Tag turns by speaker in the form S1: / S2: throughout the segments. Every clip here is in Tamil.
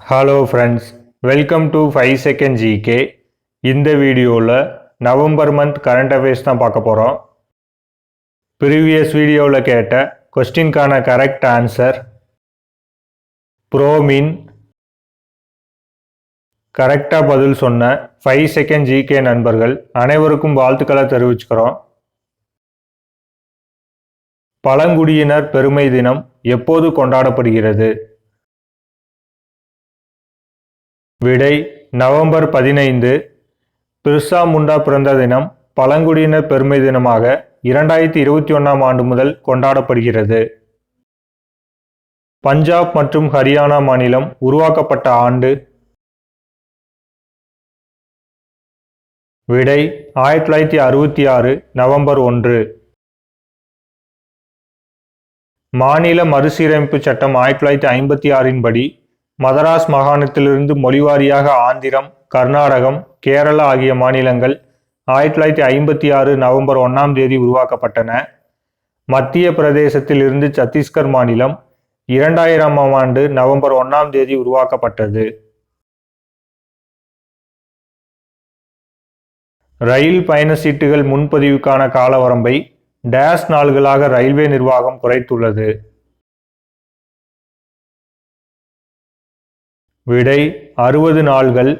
S1: Hello friends welcome to five second GK இந்த வீடியோவில் நவம்பர் மந்த் கரண்ட் அஃபேர்ஸ் தான் பார்க்க போகிறோம் ப்ரீவியஸ் வீடியோவில் கேட்ட கொஸ்டின்கான கரெக்ட் ஆன்சர் ப்ரோமின் கரெக்டாக பதில் சொன்ன ஃபைவ் செகண்ட் ஜிகே நண்பர்கள் அனைவருக்கும் வாழ்த்துக்களை தெரிவிச்சுக்கிறோம். பழங்குடியினர் பெருமை தினம் எப்போது கொண்டாடப்படுகிறது? விடை நவம்பர் பதினைந்து. பிர்சா முண்டா பிறந்த தினம் பழங்குடியினர் பெருமை தினமாக இரண்டாயிரத்தி இருபத்தி ஒன்றாம் ஆண்டு முதல் கொண்டாடப்படுகிறது. பஞ்சாப் மற்றும் ஹரியானா மாநிலம் உருவாக்கப்பட்ட ஆண்டு. விடை ஆயிரத்தி தொள்ளாயிரத்தி அறுபத்தி ஆறு நவம்பர் ஒன்று. மாநில மறுசீரமைப்பு சட்டம் ஆயிரத்தி தொள்ளாயிரத்தி ஐம்பத்தி ஆறின் படி மதராஸ் மாகாணத்திலிருந்து மொழிவாரியாக ஆந்திரம் கர்நாடகம் கேரளா ஆகிய மாநிலங்கள் ஆயிரத்தி தொள்ளாயிரத்தி ஐம்பத்தி ஆறு நவம்பர் ஒன்றாம் தேதி உருவாக்கப்பட்டன. மத்திய பிரதேசத்தில் இருந்து சத்தீஸ்கர் மாநிலம் இரண்டாயிரமாம் ஆண்டு நவம்பர் ஒன்றாம் தேதி உருவாக்கப்பட்டது. ரயில் பயண சீட்டுகள் முன்பதிவுக்கான காலவரம்பை டேஸ் நாள்களாக ரயில்வே நிர்வாகம் குறைத்துள்ளது. விடை அறுபது நாள்கள்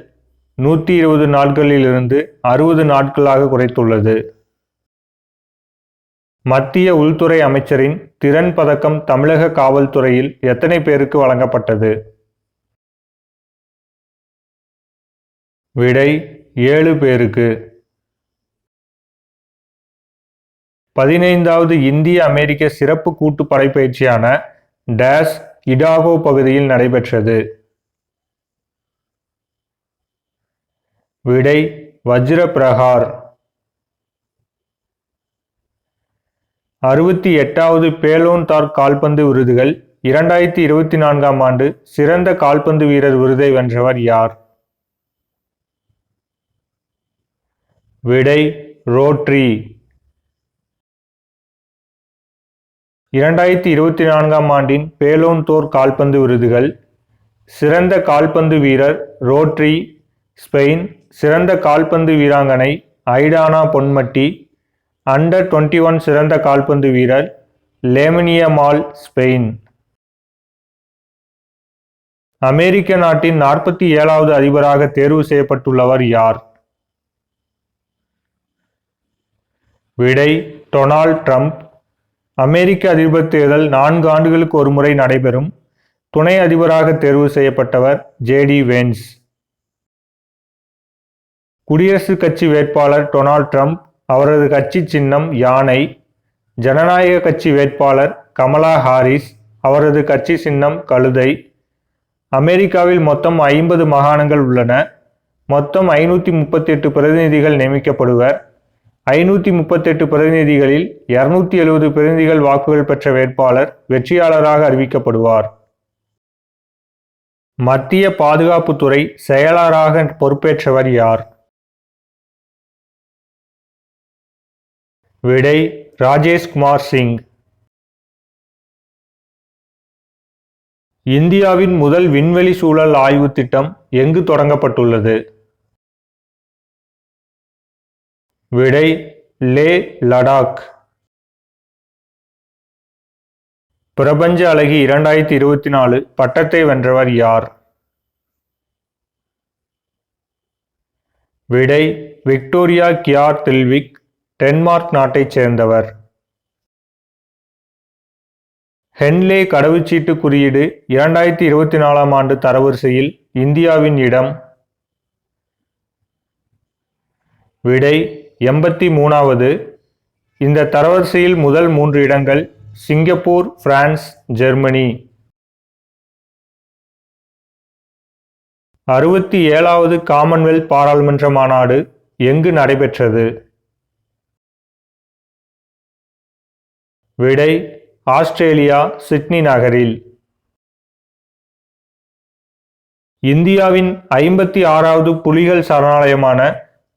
S1: நூற்றி இருபது நாட்களிலிருந்து அறுபது நாட்களாக குறைத்துள்ளது. மத்திய உள்துறை அமைச்சரின் திறன் பதக்கம் தமிழக காவல்துறையில் எத்தனை பேருக்கு வழங்கப்பட்டது? விடை ஏழு பேருக்கு. பதினைந்தாவது இந்திய அமெரிக்க சிறப்பு கூட்டு படைப்பயிற்சியான டேஸ் இடாகோ பகுதியில் நடைபெற்றது. விடை வஜ்ரபிரகார். அறுபத்தி எட்டாவது பேலோன்தார் கால்பந்து விருதுகள் இரண்டாயிரத்தி இருபத்தி நான்காம் ஆண்டு சிறந்த கால்பந்து வீரர் விருதை வென்றவர் யார்? விடை ரோட்ரி. இரண்டாயிரத்தி இருபத்தி நான்காம் ஆண்டின் பேலோன் தோர் கால்பந்து விருதுகள் சிறந்த கால்பந்து வீரர் ரோட்ரி ஸ்பெயின் சிறந்த கால்பந்து வீராங்கனை Aitana Bonmati under twenty one சிறந்த கால்பந்து வீரர் லேமினியமால் ஸ்பெயின். அமெரிக்க நாட்டின் நாற்பத்தி ஏழாவது அதிபராக தேர்வு செய்யப்பட்டுள்ளவர் யார்? விடை டொனால்ட் ட்ரம்ப். அமெரிக்க அதிபர் தேர்தல் நான்கு ஆண்டுகளுக்கு ஒருமுறை நடைபெறும். துணை அதிபராக தேர்வு செய்யப்பட்டவர் ஜேடி வேன்ஸ். குடியரசுக் கட்சி வேட்பாளர் டொனால்ட் ட்ரம்ப் அவரது கட்சி சின்னம் யானை ஜனநாயக கட்சி வேட்பாளர் கமலா ஹாரிஸ் அவரது கட்சி சின்னம் கழுதை. அமெரிக்காவில் மொத்தம் ஐம்பது மாகாணங்கள் உள்ளன. மொத்தம் ஐநூற்றி முப்பத்தி எட்டு பிரதிநிதிகள் நியமிக்கப்படுவர். ஐநூற்றி முப்பத்தெட்டு பிரதிநிதிகளில் இருநூத்தி எழுபது பிரதிநிதிகள் வாக்குகள் பெற்ற வேட்பாளர் வெற்றியாளராக அறிவிக்கப்படுவார். மத்திய பாதுகாப்புத்துறை செயலாளராக பொறுப்பேற்றவர் யார்? விடை ராஜேஷ் குமார் சிங். இந்தியாவின் முதல் விண்வெளி சூழல் ஆய்வு திட்டம் எங்கு தொடங்கப்பட்டுள்ளது? விடை லே லடாக். பிரபஞ்ச அழகி இரண்டாயிரத்தி இருபத்தி நாலு பட்டத்தை வென்றவர் யார்? விடை விக்டோரியா கியார் தில்விக். டென்மார்க் நாட்டைச் சேர்ந்தவர். ஹென்லே கடவுச்சீட்டு குறியீடு இரண்டாயிரத்தி இருபத்தி நாலாம் ஆண்டு தரவரிசையில் இந்தியாவின் இடம். விடை எண்பத்தி மூணாவது இந்த தரவரிசையில் முதல் மூன்று இடங்கள் சிங்கப்பூர் பிரான்ஸ் ஜெர்மனி. அறுபத்தி ஏழாவது காமன்வெல்த் பாராளுமன்ற மாநாடு எங்கு நடைபெற்றது? விடை ஆஸ்திரேலியா சிட்னி நகரில். இந்தியாவின் ஐம்பத்தி ஆறாவது புலிகள் சரணாலயமான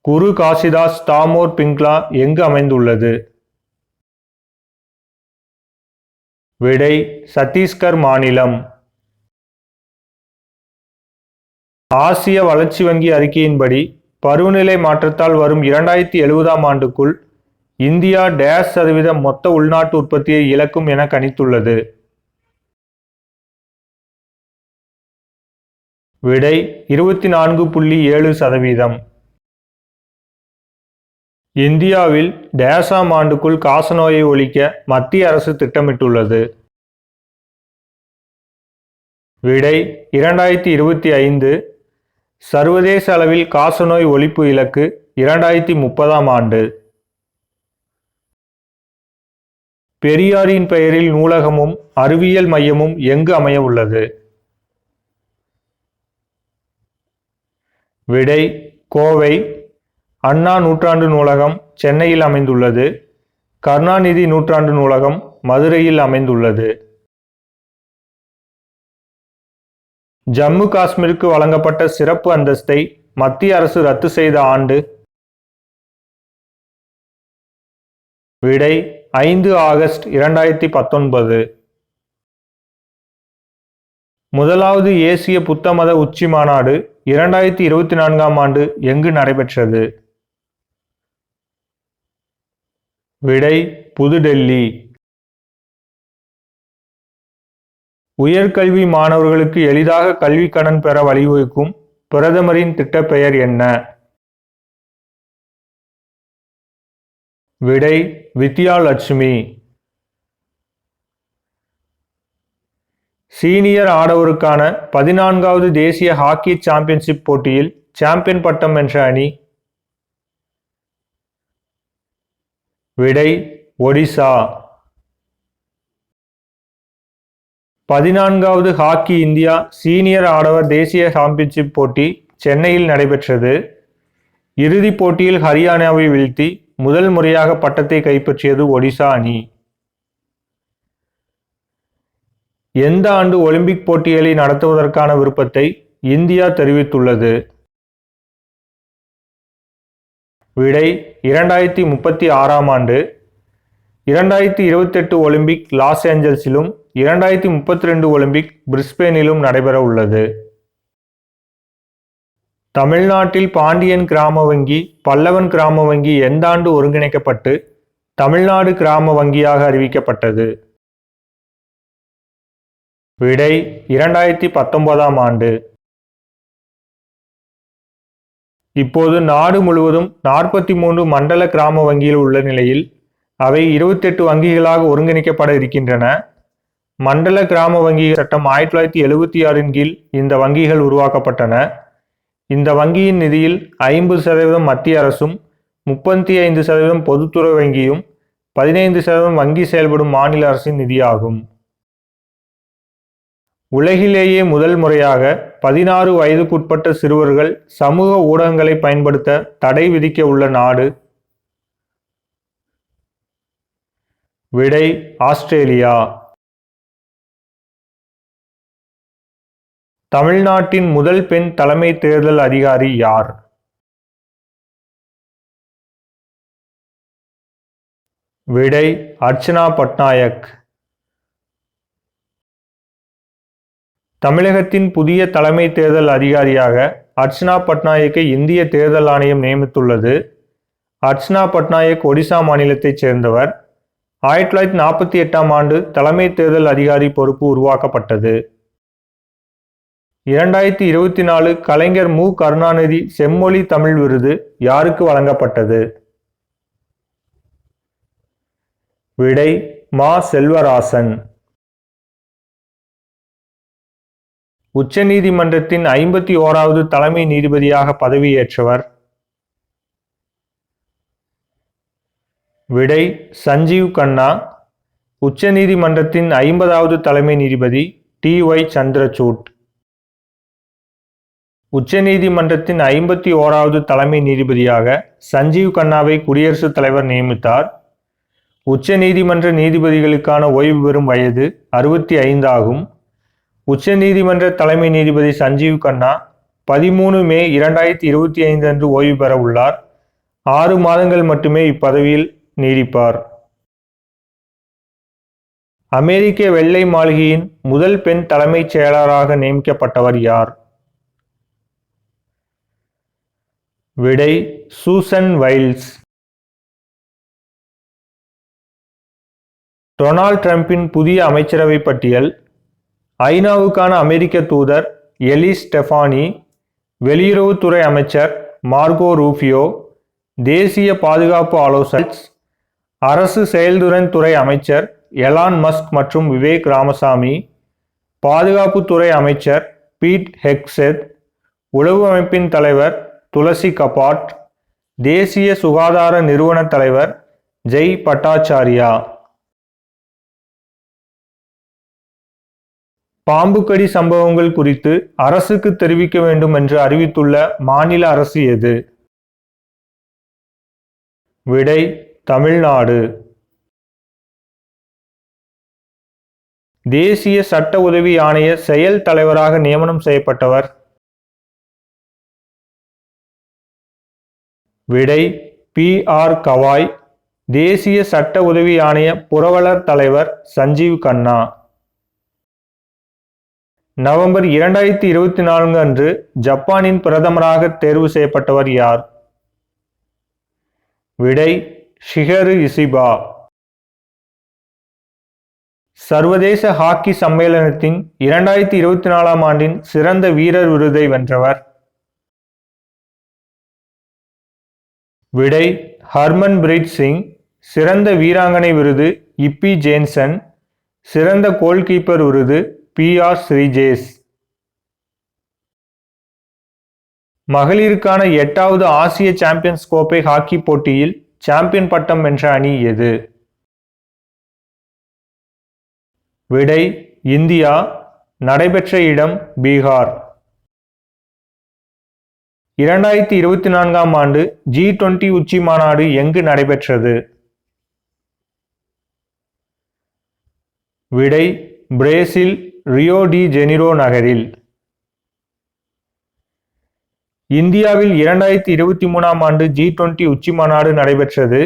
S1: குரு காசிதாஸ் தாமோர் பிங்க்லா எங்கு அமைந்துள்ளது? விடை சத்தீஸ்கர் மாநிலம். ஆசிய வளர்ச்சி வங்கி அறிக்கையின்படி பருவநிலை மாற்றத்தால் வரும் இரண்டாயிரத்தி எழுபதாம் ஆண்டுக்குள் இந்தியா டேஷ் சதவீதம் மொத்த உள்நாட்டு உற்பத்தியை இழக்கும் என கணித்துள்ளது. விடை இருபத்தி நான்கு புள்ளி ஏழு சதவீதம். இந்தியாவில் டேசாம் ஆண்டுக்குள் காசநோயை ஒழிக்க மத்திய அரசு திட்டமிட்டுள்ளது. விடை இரண்டாயிரத்தி இருபத்தி ஐந்து. சர்வதேச அளவில் காசநோய் ஒழிப்பு இலக்கு இரண்டாயிரத்தி முப்பதாம் ஆண்டு. பெரியாரின் பெயரில் நூலகமும் அறிவியல் மையமும் எங்கு அமைய உள்ளது விடை கோவை. அண்ணா நூற்றாண்டு நூலகம் சென்னையில் அமைந்துள்ளது. கருணாநிதி நூற்றாண்டு நூலகம் மதுரையில் அமைந்துள்ளது. ஜம்மு காஷ்மீருக்கு வழங்கப்பட்ட சிறப்பு அந்தஸ்தை மத்திய அரசு ரத்து செய்த ஆண்டு. விடை ஐந்து ஆகஸ்ட் இரண்டாயிரத்தி பத்தொன்பது. முதலாவது ஏசிய புத்தமத உச்சி மாநாடு இரண்டாயிரத்தி இருபத்தி நான்காம் ஆண்டு எங்கு நடைபெற்றது? விடை புதுடெல்லி. உயர்கல்வி மாணவர்களுக்கு எளிதாக கல்வி கடன் பெற வழிவகுக்கும் பிரதமரின் திட்டப்பெயர் என்ன? விடை வித்யாலட்சுமி. சீனியர் ஆடவருக்கான பதினான்காவது தேசிய ஹாக்கி சாம்பியன்ஷிப் போட்டியில் சாம்பியன் பட்டம் வென்ற அணி. விடை ஒடிசா. பதினான்காவது ஹாக்கி இந்தியா சீனியர் ஆடவர் தேசிய சாம்பியன்ஷிப் போட்டி சென்னையில் நடைபெற்றது. இறுதிப் போட்டியில் ஹரியானாவை வீழ்த்தி முதல் முறையாக பட்டத்தை கைப்பற்றியது ஒடிசா அணி. எந்த ஆண்டு ஒலிம்பிக் போட்டிகளை நடத்துவதற்கான விருப்பத்தை இந்தியா தெரிவித்துள்ளது. விடை இரண்டாயிரத்தி முப்பத்தி ஆறாம் ஆண்டு. இரண்டாயிரத்தி இருபத்தெட்டு ஒலிம்பிக் லாஸ் ஏஞ்சல்ஸிலும் இரண்டாயிரத்தி முப்பத்தி ரெண்டு ஒலிம்பிக் பிரிஸ்பேனிலும் நடைபெற உள்ளது தமிழ்நாட்டில் பாண்டியன் கிராம வங்கி பல்லவன் கிராம வங்கி எந்த ஆண்டு ஒருங்கிணைக்கப்பட்டு தமிழ்நாடு கிராம வங்கியாக அறிவிக்கப்பட்டது? விடை இரண்டாயிரத்தி பத்தொன்பதாம் ஆண்டு. இப்போது நாடு முழுவதும் நாற்பத்தி மூன்று மண்டல கிராம வங்கிகள் உள்ள நிலையில் அவை இருபத்தெட்டு வங்கிகளாக ஒருங்கிணைக்கப்பட இருக்கின்றன. மண்டல கிராம வங்கி சட்டம் ஆயிரத்தி தொள்ளாயிரத்தி எழுபத்தி ஆறின் கீழ் இந்த வங்கிகள் உருவாக்கப்பட்டன. இந்த வங்கியின் நிதியில் ஐம்பது சதவீதம் மத்திய அரசும் முப்பத்தி ஐந்து சதவீதம் பொதுத்துறை வங்கியும் பதினைந்து சதவீதம் வங்கி செயல்படும் மாநில அரசின் நிதியாகும். உலகிலேயே முதல் முறையாக பதினாறு வயதுக்குட்பட்ட சிறுவர்கள் சமூக ஊடகங்களை பயன்படுத்த தடை விதிக்க உள்ள நாடு. விடை ஆஸ்திரேலியா. தமிழ்நாட்டின் முதல் பெண் தலைமை தேர்தல் அதிகாரி யார்? விடை அர்ச்சனா பட்நாயக். தமிழகத்தின் புதிய தலைமை தேர்தல் அதிகாரியாக அர்ச்சனா பட்நாயக்கை இந்திய தேர்தல் ஆணையம் நியமித்துள்ளது. அர்ச்சனா பட்நாயக் ஒடிசா மாநிலத்தைச் சேர்ந்தவர். ஆயிரத்தி தொள்ளாயிரத்தி நாற்பத்தி எட்டாம் ஆண்டு தலைமை தேர்தல் அதிகாரி பொறுப்பு உருவாக்கப்பட்டது. இரண்டாயிரத்தி இருபத்தி நாலு கலைஞர் மு. கருணாநிதி செம்மொழி தமிழ் விருது யாருக்கு வழங்கப்பட்டது? விடை மா. செல்வராசன். உச்சநீதிமன்றத்தின் ஐம்பத்தி ஓராவது தலைமை நீதிபதியாக பதவியேற்றவர். விடை சஞ்சீவ் கண்ணா. உச்சநீதிமன்றத்தின் ஐம்பதாவது தலைமை நீதிபதி டி. ஒய். சந்திரசூட். உச்சநீதிமன்றத்தின் ஐம்பத்தி ஓராவது தலைமை நீதிபதியாக சஞ்சீவ் கண்ணாவை குடியரசுத் தலைவர் நியமித்தார். உச்சநீதிமன்ற நீதிபதிகளுக்கான ஓய்வு பெறும் வயது அறுபத்தி ஐந்து ஆகும். உச்சநீதிமன்ற தலைமை நீதிபதி சஞ்சீவ் கண்ணா பதிமூணு மே இரண்டாயிரத்தி இருபத்தி ஐந்து அன்று ஓய்வு பெற உள்ளார். ஆறு மாதங்கள் மட்டுமே இப்பதவியில் நீடிப்பார். அமெரிக்க வெள்ளை மாளிகையின் முதல் பெண் தலைமைச் செயலராக நியமிக்கப்பட்டவர் யார்? விடை சூசன் வைல்ஸ். டொனால்ட் ட்ரம்பின் புதிய அமைச்சரவை பட்டியல் ஐநாவுக்கான அமெரிக்க தூதர் எலி ஸ்டெஃபானி வெளியுறவுத்துறை அமைச்சர் மார்கோ ரூபியோ தேசிய பாதுகாப்பு ஆலோசகர் அரசு செயல்திறன் துறை அமைச்சர் எலான் மஸ்க் மற்றும் விவேக் ராமசாமி பாதுகாப்புத்துறை அமைச்சர் பீட் ஹெக்செத் உளவு அமைப்பின் தலைவர் துளசி கபாட் தேசிய சுகாதார நிறுவன தலைவர் ஜெய் பட்டாச்சாரியா. பாம்புக்கடி சம்பவங்கள் குறித்து அரசுக்கு தெரிவிக்க வேண்டும் என்று அறிவித்துள்ள மாநில அரசு எது? விடை தமிழ்நாடு. தேசிய சட்ட உதவி ஆணைய செயல் தலைவராக நியமனம் செய்யப்பட்டவர் விடை பி ஆர் கவாய் தேசிய சட்ட உதவி ஆணைய புரவலர் தலைவர் சஞ்சீவ் கண்ணா. நவம்பர் இரண்டாயிரத்தி இருபத்தி நான்கு அன்று ஜப்பானின் பிரதமராக தேர்வு செய்யப்பட்டவர் யார்? விடை ஷிகரு இசிபா. சர்வதேச ஹாக்கி சம்மேளனத்தின் இரண்டாயிரத்தி இருபத்தி நாலாம் ஆண்டின் சிறந்த வீரர் விருதை வென்றவர். விடை ஹர்மன் பிரீத் சிங் சிறந்த வீராங்கனை விருது இப்பி ஜேன்சன் சிறந்த கோல்கீப்பர் விருது பி. ஆர். ஸ்ரீஜேஸ். மகளிருக்கான எட்டாவது ஆசிய சாம்பியன்ஸ் கோப்பை ஹாக்கி போட்டியில் சாம்பியன் பட்டம் வென்ற அணி எது? விடை இந்தியா. நடைபெற்ற இடம் பீகார். இரண்டாயிரத்தி இருபத்தி நான்காம் ஆண்டு ஜி டுவெண்டி உச்சி மாநாடு எங்கு நடைபெற்றது? விடை பிரேசில் ரியோ டி ஜெனிரோ நகரில். இந்தியாவில் இரண்டாயிரத்தி இருபத்தி மூணாம் ஆண்டு ஜி டுவெண்டி உச்சி மாநாடு நடைபெற்றது.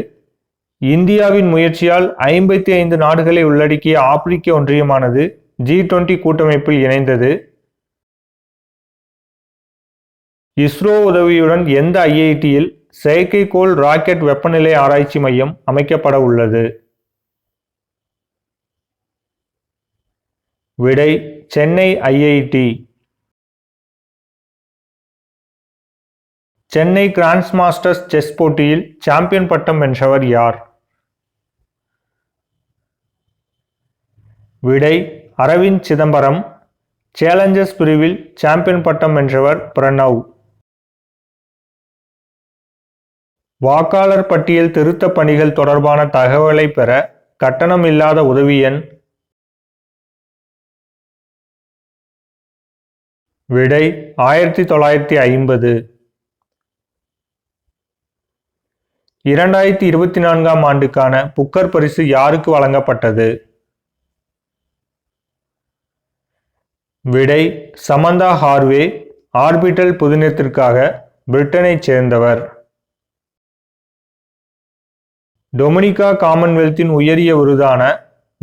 S1: இந்தியாவின் முயற்சியால் ஐம்பத்தி ஐந்து நாடுகளை உள்ளடக்கிய ஆப்பிரிக்க ஒன்றியமானது ஜி டுவெண்டி கூட்டமைப்பில் இணைந்தது. இஸ்ரோ உதவியுடன் எந்த ஐஐடியில் செயற்கைக்கோள் ராக்கெட் வெப்பநிலை ஆராய்ச்சி மையம் அமைக்கப்பட உள்ளது? விடை Chennai IIT. Chennai grands masters chess போட்டியில் சாம்பியன் பட்டம் வென்றவர் யார்? விடை அரவிந்த் சிதம்பரம். சேலஞ்சர்ஸ் பிரிவில் சாம்பியன் பட்டம் வென்றவர் பிரணவ். வாக்காளர் பட்டியல் திருத்த பணிகள் தொடர்பான தகவலை பெற கட்டணம் இல்லாத உதவி எண். விடை ஆயிரத்தி தொள்ளாயிரத்தி ஐம்பது. இரண்டாயிரத்தி இருபத்தி நான்காம் ஆண்டுக்கான புக்கர் பரிசு யாருக்கு வழங்கப்பட்டது? விடை சமந்தா ஹார்வே ஆர்பிட்டல் புதினத்திற்காக பிரிட்டனைச் சேர்ந்தவர். டொமினிகா காமன்வெல்த்தின் உயரிய விருதான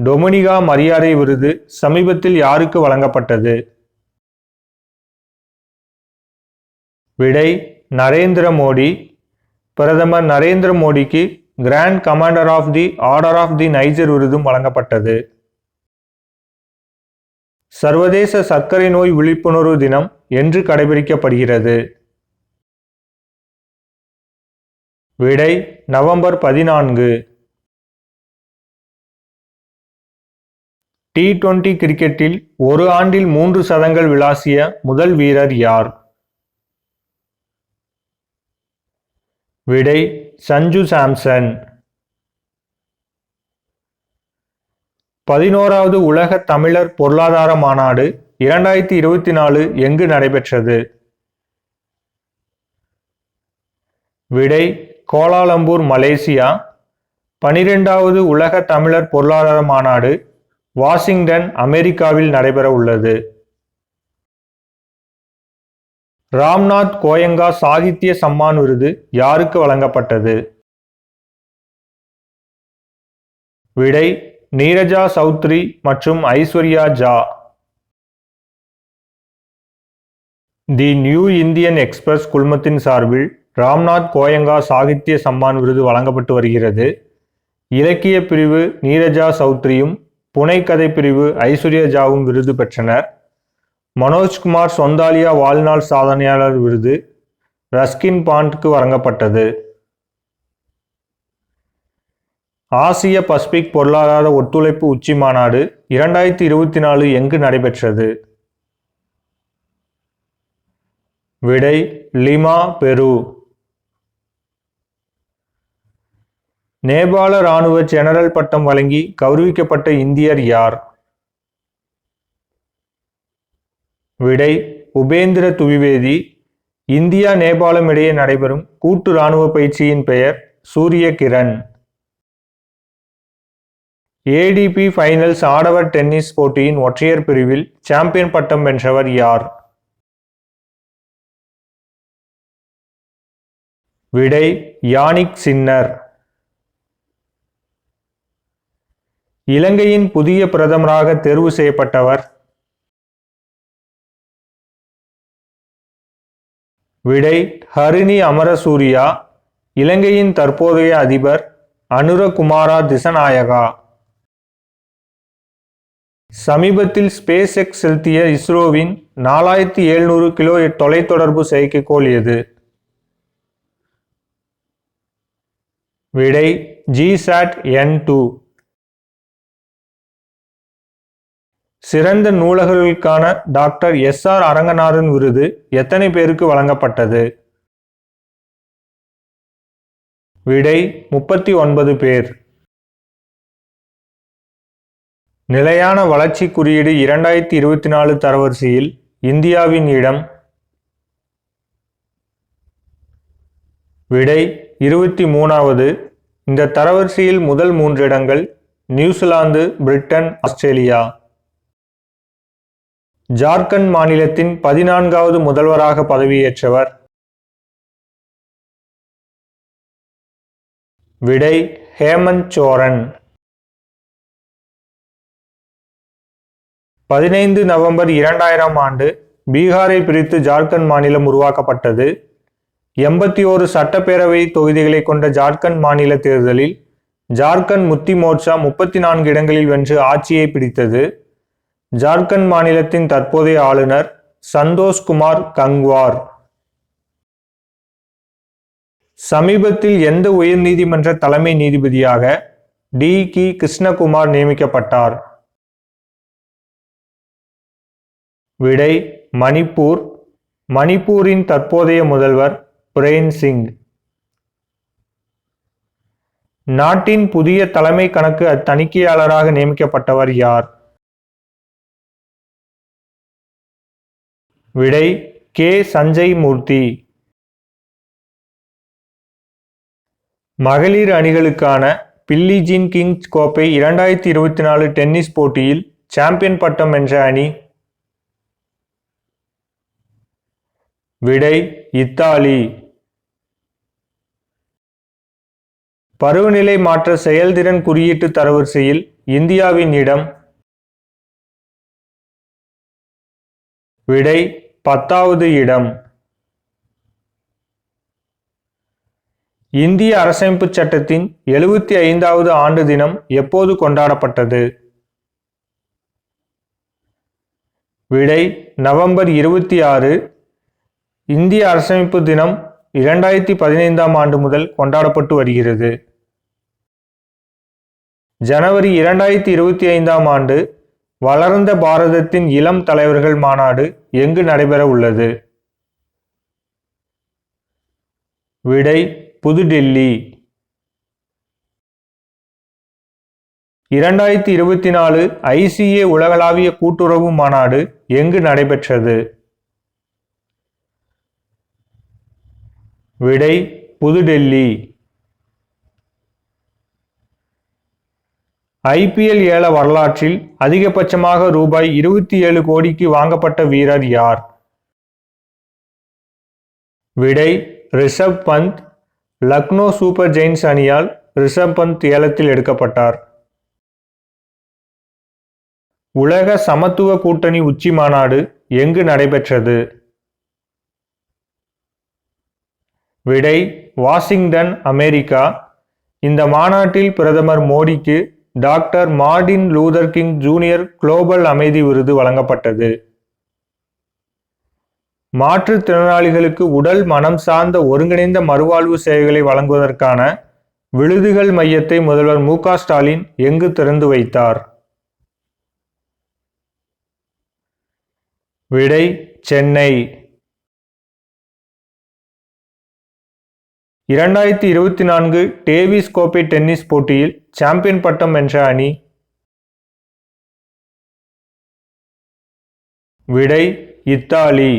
S1: டொமினிகா மரியாதை விருது சமீபத்தில் யாருக்கு வழங்கப்பட்டது? விடை நரேந்திர மோடி. பிரதமர் நரேந்திர மோடிக்கு grand commander of the order of the Niger விருதும் வழங்கப்பட்டது. சர்வதேச சர்க்கரை நோய் விழிப்புணர்வு தினம் என்று கடைபிடிக்கப்படுகிறது. விடை நவம்பர் பதினான்கு. டி டுவெண்டி கிரிக்கெட்டில் ஒரு ஆண்டில் மூன்று சதங்கள் விளாசிய முதல் வீரர் யார்? விடை சஞ்சு சாம்சன். பதினோராவது உலக தமிழர் பொருளாதார மாநாடு இரண்டாயிரத்தி இருபத்தி நாலு எங்கு நடைபெற்றது? விடை கோலாலம்பூர் மலேசியா பனிரெண்டாவது உலக தமிழர் பொருளாதார மாநாடு வாஷிங்டன் அமெரிக்காவில் நடைபெற உள்ளது. ராம்நாத் கோயங்கா சாகித்ய சம்மான் விருது யாருக்கு வழங்கப்பட்டது? விடை நீரஜா சௌத்ரி மற்றும் Aishwarya Jha. The new Indian express குழுமத்தின் சார்பில் ராம்நாத் கோயங்கா சாகித்ய சம்மான் விருது வழங்கப்பட்டு வருகிறது. இலக்கிய பிரிவு நீரஜா சௌத்ரியும் புனைக்கதை பிரிவு ஐஸ்வர்யா ஜாவும் விருது பெற்றனர். மனோஜ்குமார் சொந்தாலியா வாழ்நாள் சாதனையாளர் விருது ரஸ்கின் பாண்ட்க்கு வழங்கப்பட்டது. ஆசிய பசிபிக் பொருளாதார ஒத்துழைப்பு உச்சி மாநாடு இரண்டாயிரத்தி இருபத்தி நாலு எங்கு நடைபெற்றது? விடை லிமா பெரு. நேபாள இராணுவ ஜெனரல் பட்டம் வழங்கி கௌரவிக்கப்பட்ட இந்தியர் யார்? விடை உபேந்திர துவிவேதி. இந்தியா நேபாளம் இடையே நடைபெறும் கூட்டு இராணுவ பயிற்சியின் பெயர் சூரிய கிரண் ஏடிபி ஃபைனல்ஸ் ஆடவர் டென்னிஸ் போட்டியின் ஒற்றையர் பிரிவில் சாம்பியன் பட்டம் வென்றவர் யார்? விடை யானிக் சின்னர். இலங்கையின் புதிய பிரதமராக தேர்வு செய்யப்பட்டவர் விடை ஹரிணி அமரசூரியா இலங்கையின் தற்போதைய அதிபர் அனுரகுமாரா திசநாயகா. சமீபத்தில் ஸ்பேஸ் எக்ஸ் செலுத்திய இஸ்ரோவின் நாலாயிரத்தி எழுநூறு கிலோ தொலைத்தொடர்பு செயற்கைக்கோள் எது? விடை ஜிசாட் என் டூ சிறந்த நூலகர்களுக்கான டாக்டர் எஸ் ஆர் அரங்கநாதன் விருது எத்தனை பேருக்கு வழங்கப்பட்டது? விடை முப்பத்தி ஒன்பது பேர். நிலையான வளர்ச்சி குறியீடு இரண்டாயிரத்தி இருபத்தி நாலு தரவரிசையில் இந்தியாவின் இடம். விடை இருபத்தி மூணாவது. இந்த தரவரிசையில் முதல் மூன்று இடங்கள் நியூசிலாந்து பிரிட்டன் ஆஸ்திரேலியா. ஜார்க்கண்ட் மாநிலத்தின் பதினான்காவது முதல்வராக பதவியேற்றவர். விடை ஹேமந்த் சோரன். பதினைந்து நவம்பர் இரண்டாயிரம் ஆண்டு பீகாரை பிரித்து ஜார்க்கண்ட் மாநிலம் உருவாக்கப்பட்டது. எண்பத்தி ஓரு சட்டப்பேரவை தொகுதிகளை கொண்ட ஜார்க்கண்ட் மாநில தேர்தலில் ஜார்க்கண்ட் முத்தி மோர்ச்சா முப்பத்தி நான்கு இடங்களில் வென்று ஆட்சியை பிடித்தது. ஜார்க்கண்ட் மாநிலத்தின் தற்போதைய ஆளுநர் சந்தோஷ்குமார் கங்வார். சமீபத்தில் எந்த உயர்நீதிமன்ற தலைமை நீதிபதியாக டி. கி. கிருஷ்ணகுமார் நியமிக்கப்பட்டார்? விடை மணிப்பூர். மணிப்பூரின் தற்போதைய முதல்வர் பிரேன் சிங். நாட்டின் புதிய தலைமை கணக்கு தணிக்கையாளராக நியமிக்கப்பட்டவர் யார்? விடை கே. சஞ்சய் மூர்த்தி மகளிர் அணிகளுக்கான பில்லி ஜீன் கிங்ஸ் கோப்பை இரண்டாயிரத்தி இருபத்தி நாலு டென்னிஸ் போட்டியில் சாம்பியன் பட்டம் வென்ற அணி. விடை இத்தாலி. பருவநிலை மாற்ற செயல்திறன் குறியீட்டு தரவரிசையில் இந்தியாவின் இடம். விடை பத்தாவது இடம். இந்திய அரசமைப்பு சட்டத்தின் எழுபத்தி ஐந்தாவது ஆண்டு தினம் எப்போது கொண்டாடப்பட்டது? விடை நவம்பர் இருபத்தி ஆறு இந்திய அரசமைப்பு தினம் இரண்டாயிரத்தி பதினைந்தாம் ஆண்டு முதல் கொண்டாடப்பட்டு வருகிறது. ஜனவரி இரண்டாயிரத்தி இருபத்தி ஐந்தாம் ஆண்டு வளர்ந்த பாரதத்தின் இளம் தலைவர்கள் மாநாடு எங்கு நடைபெற உள்ளது விடை புதுடெல்லி. இரண்டாயிரத்தி இருபத்தி நாலு ஐசிஏ உலகளாவிய கூட்டுறவு மாநாடு எங்கு நடைபெற்றது? விடை புதுடெல்லி. ஐபிஎல் ஏல வரலாற்றில் அதிகபட்சமாக ரூபாய் இருபத்தி ஏழு கோடிக்கு வாங்கப்பட்ட வீரர் யார்? விடை ரிஷப் பந்த். லக்னோ சூப்பர் ஜெயின்ஸ் அணியால் ரிஷப் பந்த் ஏலத்தில் எடுக்கப்பட்டார். உலக சமத்துவ கூட்டணி உச்சி மாநாடு எங்கு நடைபெற்றது? விடை வாஷிங்டன் அமெரிக்கா. இந்த மாநாட்டில் பிரதமர் மோடிக்கு doctor Martin Luther King junior global அமைதி விருது வழங்கப்பட்டது. மாற்றுத்திறனாளிகளுக்கு உடல் மனம் சார்ந்த ஒருங்கிணைந்த மறுவாழ்வு சேவைகளை வழங்குவதற்கான விழுதுகள் மையத்தை முதல்வர் மு ஸ்டாலின் எங்கு திறந்து வைத்தார்? விடை சென்னை. இரண்டாயிரத்தி இருபத்தி நான்கு டேவிஸ் கோப்பை டென்னிஸ் போட்டியில் சாம்பியன் பட்டம் வென்ற அணி விடை இத்தாலி.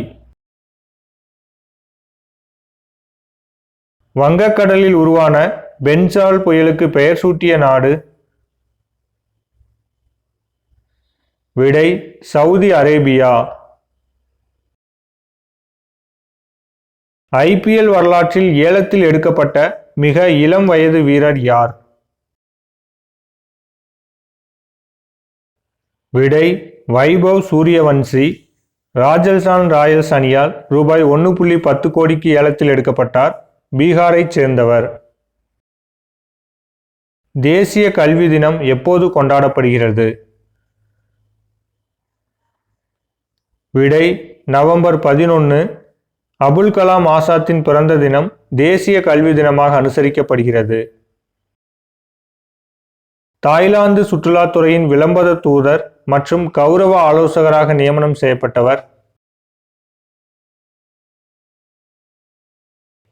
S1: வங்கக்கடலில் உருவான பென்சால் புயலுக்கு பெயர் சூட்டிய நாடு விடை சவுதி அரேபியா. ஐபிஎல் வரலாற்றில் ஏலத்தில் எடுக்கப்பட்ட மிக இளம் வயது வீரர் யார்? விடை வைபவ் சூரியவன்சி. ராஜஸ்தான் ராயல்ஸ் அணியால் ரூபாய் ஒன்று புள்ளி பத்து கோடிக்கு ஏலத்தில் எடுக்கப்பட்டார் பீகாரைச் சேர்ந்தவர். தேசிய கல்வி தினம் எப்போது கொண்டாடப்படுகிறது? விடை நவம்பர் பதினொன்று அபுல் கலாம் ஆசாத்தின் பிறந்த தினம் தேசிய கல்வி தினமாக அனுசரிக்கப்படுகிறது. தாய்லாந்து சுற்றுலாத்துறையின் விளம்பர தூதர் மற்றும் கௌரவ ஆலோசகராக நியமனம் செய்யப்பட்டவர்.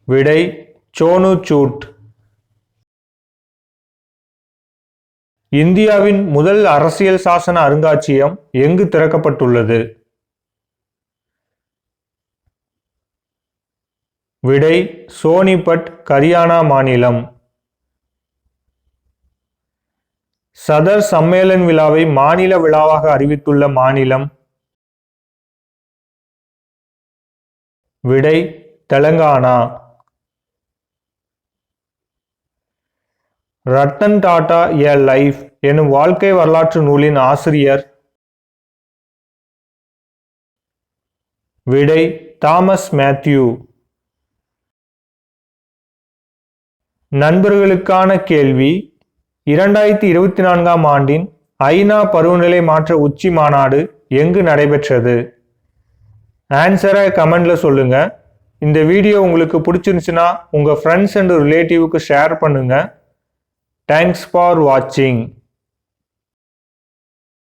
S1: விடை சோனு சூட் இந்தியாவின் முதல் அரசியல் சாசன அருங்காட்சியகம் எங்கு திறக்கப்பட்டுள்ளது? விடை சோனிபட் ஹரியானா மாநிலம். சதர் சம்மேளன் விழாவை மாநில விழாவாக அறிவித்துள்ள மாநிலம். விடை தெலங்கானா. ரத்தன் டாடா எ லைஃப் எனும் வாழ்க்கை வரலாற்று நூலின் ஆசிரியர். விடை தாமஸ் மேத்யூ. நண்பர்களுக்கான கேள்வி. இரண்டாயிரத்தி இருபத்தி நான்காம் ஆண்டின் ஐநா பருவநிலை மாற்ற உச்சி மாநாடு எங்கு நடைபெற்றது? ஆன்சரை கமெண்டில் சொல்லுங்கள் இந்த வீடியோ உங்களுக்கு பிடிச்சிருந்துச்சுன்னா உங்கள் ஃப்ரெண்ட்ஸ் அண்ட் ரிலேட்டிவுக்கு ஷேர் பண்ணுங்கள் தேங்க்ஸ் ஃபார் வாட்சிங்